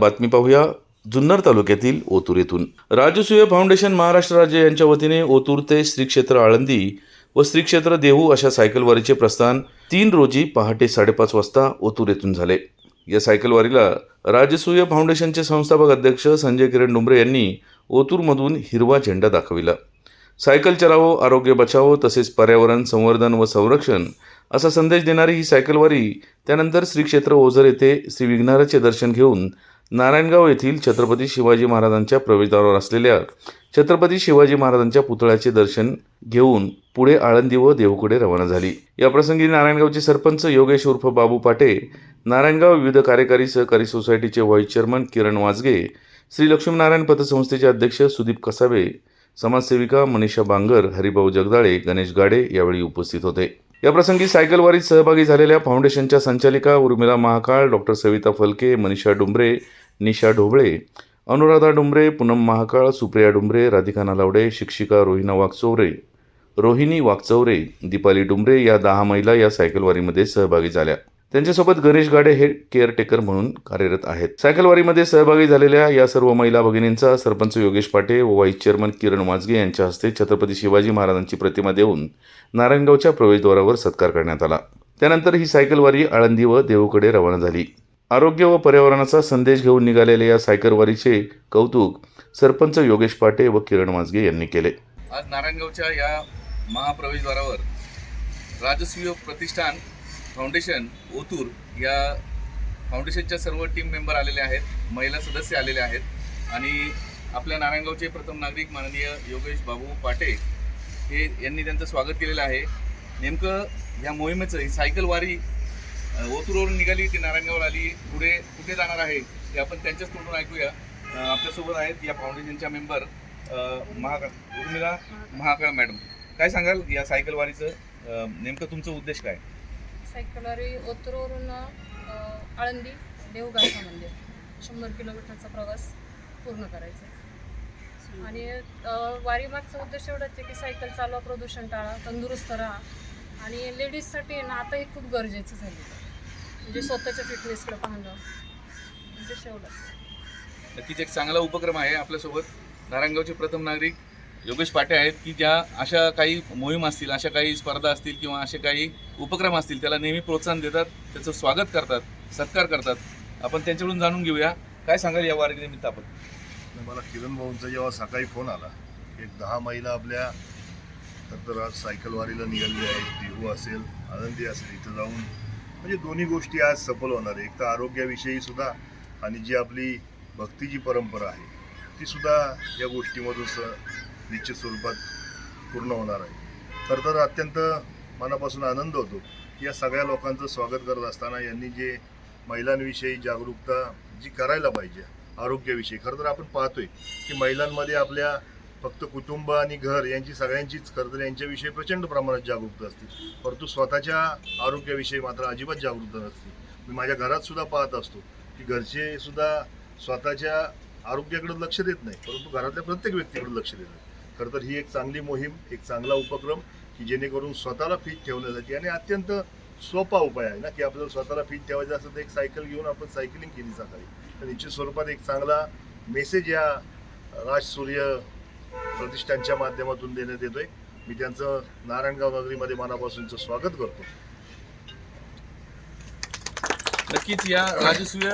बातमी पाहूया जुन्नर तालुक्यातील ओतूर येथून. राजसूय फाउंडेशन महाराष्ट्र राज्य यांच्या वतीने ओतूर ते श्री क्षेत्र आळंदी व श्री क्षेत्र देहू अशा सायकलवारीचे प्रस्थान तीन रोजी पहाटे साडेपाच वाजता ओतूर येथून झाले. या सायकलवारीला राजसूय फाउंडेशनचे संस्थापक अध्यक्ष संजय किरण डुंबरे यांनी ओतूरमधून हिरवा झेंडा दाखविला. सायकल चलावो आरोग्य बचावो तसेच पर्यावरण संवर्धन व संरक्षण असा संदेश देणारी ही सायकलवारी त्यानंतर श्री क्षेत्र ओझर येथे श्री विघ्नाराचे दर्शन घेऊन नारायणगाव येथील छत्रपती शिवाजी महाराजांच्या प्रवेशद्वारावर असलेल्या छत्रपती शिवाजी महाराजांच्या पुतळ्याचे दर्शन घेऊन पुढे आळंदी व देहूकडे रवाना झाली. याप्रसंगी नारायणगावचे सरपंच योगेश उर्फ बाबू पाटे नारायणगाव विविध कार्यकारी सहकारी सोसायटीचे व्हाईस चेअरमन किरण वाजगे श्री लक्ष्मीनारायण पतसंस्थेचे अध्यक्ष सुदीप कसाबे समाजसेविका मनीषा बांगर हरिभाऊ जगदाळे गणेश गाडे यावेळी उपस्थित होते. याप्रसंगी सायकलवारीत सहभागी झालेल्या फाउंडेशनच्या संचालिका उर्मिला महाकाळ डॉक्टर सविता फलके मनीषा डुंबरे निशा ढोबळे अनुराधा डुंबरे पूनम महाकाळ सुप्रिया डुंबरे राधिका नालावडे शिक्षिका रोहिणा वाघचौरे रोहिणी वाघचौरे दीपाली डुंबरे या दहा महिला या सायकलवारीमध्ये सहभागी झाल्या. त्यांच्यासोबत गणेश गाडे हे केअरटेकर म्हणून कार्यरत आहेत. सायकलवारीमध्ये सहभागी झालेल्या या सर्व महिला भगिनींचा सरपंच योगेश पाटे व व्हाईस चेअरमन किरण वाजगे यांच्या हस्ते छत्रपती शिवाजी महाराजांची प्रतिमा देऊन नारायणगावच्या प्रवेशद्वारावर सत्कार करण्यात आला. त्यानंतर ही सायकलवारी आळंदी व देहूकडे रवाना झाली. आरोग्य व पर्यावरणाचा संदेश घेऊन निघालेल्या या सायकलवारीचे कौतुक सरपंच योगेश पाटे व किरण वाजगे यांनी केले. आज नारायणगावच्या या महाप्रवेशद्वारावर राजस्वीय प्रतिष्ठान फाउंडेशन ओतूर या फाउंडेशनच्या सर्व टीम मेंबर आलेले आहेत महिला सदस्य आलेले आहेत आणि आपल्या नारायणगावचे प्रथम नागरिक माननीय योगेश बाबू पाटे हे यांनी त्यांचं स्वागत केलेलं आहे. नेमकं या मोहिमेचं ही सायकल वारी ओतूरवरून निघाली ती नारायणगावला आली पुढे कुठे जाणार आहे ते आपण त्यांच्याच तोंडून ऐकूया. आपल्यासोबत आहेत या फाउंडेशनच्या मेंबर महाकाळ उर्मिला महाकाळ मॅडम. काय सांगाल या सायकल वारीचं नेमकं तुमचं उद्देश काय? सायकलवारी ओतूरवरून आळंदी देवगावचं मंदिर. शंभर किलोमीटरचा प्रवास पूर्ण करायचा आहे. आणि वारीमागचा उद्देश एवढाच आहे की सायकल चालवा प्रदूषण टाळा तंदुरुस्त राहा. आणि लेडीजसाठी ना आता हे खूप गरजेचं झालेलं आहे. म्हणजे स्वतःच्या फिटनेसकडे पाहणं उद्देश एवढाच नक्कीच एक चांगला उपक्रम आहे आपल्यासोबत. नारायणगावचे प्रथम नागरिक योगेश पाटे आहेत की ज्या अशा काही मोहीम असतील अशा काही स्पर्धा असतील किंवा असे काही उपक्रम असतील त्याला नेहमी प्रोत्साहन देतात त्याचं स्वागत करतात सत्कार करतात. आपण त्यांच्याकडून जाणून घेऊया. काय सांगाल या वारीनिमित्त आपण? मला किरण भाऊंचा जेव्हा सकाळी फोन आला एक दहा महिला आपल्या तर आज सायकलवारीला निघालेली आहेत देहू असेल आनंदी असेल इथं जाऊन. म्हणजे दोन्ही गोष्टी आज सफल होणार आहे एक तर आरोग्याविषयी सुद्धा आणि जी आपली भक्तीची परंपरा आहे ती सुद्धा या गोष्टीमधून स निश्चित स्वरूपात पूर्ण होणार आहे. खरं तर अत्यंत मनापासून आनंद होतो की या सगळ्या लोकांचं स्वागत करत असताना यांनी जे महिलांविषयी जागरूकता जी करायला पाहिजे आरोग्याविषयी खरं तर आपण पाहतोय की महिलांमध्ये आपल्या फक्त कुटुंब आणि घर यांची सगळ्यांचीच खरं तर यांच्याविषयी प्रचंड प्रमाणात जागरूकता असते. परंतु स्वतःच्या आरोग्याविषयी मात्र अजिबात जागरूकता नसते. मी माझ्या घरात सुद्धा पाहत असतो की घरचे सुद्धा स्वतःच्या आरोग्याकडे लक्ष देत नाही परंतु घरातल्या प्रत्येक व्यक्तीकडे लक्ष देतात खरं तर ही एक चांगली मोहीम एक चांगला उपक्रम की जेणेकरून स्वतःला फिट ठेवण्यासाठी आणि अत्यंत सोपा उपाय आहे ना की आपल्याला स्वतःला फिट ठेवायचं असेल तर एक सायकल घेऊन आपण सायकलिंग केली सकाळी तर निश्चित स्वरूपात एक चांगला मेसेज या राजसूर्य प्रतिष्ठानच्या माध्यमातून देण्यात येतोय. मी त्यांचं नारायणगाव नगरीमध्ये मनापासूनचं स्वागत करतो. नक्कीच या राजसूय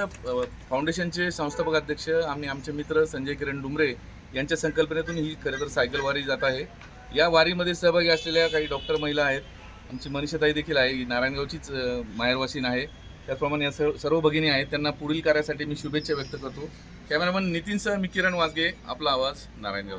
फाउंडेशनचे संस्थापक अध्यक्ष आम्ही आमचे मित्र संजय किरण डुमरे यांच्या संकल्पनेतून ही खरं तर सायकल वारी जात आहे. या वारीमध्ये सहभागी असलेल्या काही डॉक्टर महिला आहेत. आमची मनीषाताई देखील आहे नारायणगावचीच अ, माहेरवासीन आहे. त्याचप्रमाणे या सर्व सर्व भगिनी आहेत. त्यांना पुढील कार्यासाठी मी शुभेच्छा व्यक्त करतो. कॅमेरामन नितीनसह मी किरण वाजगे आपला आवाज नारायणगाव.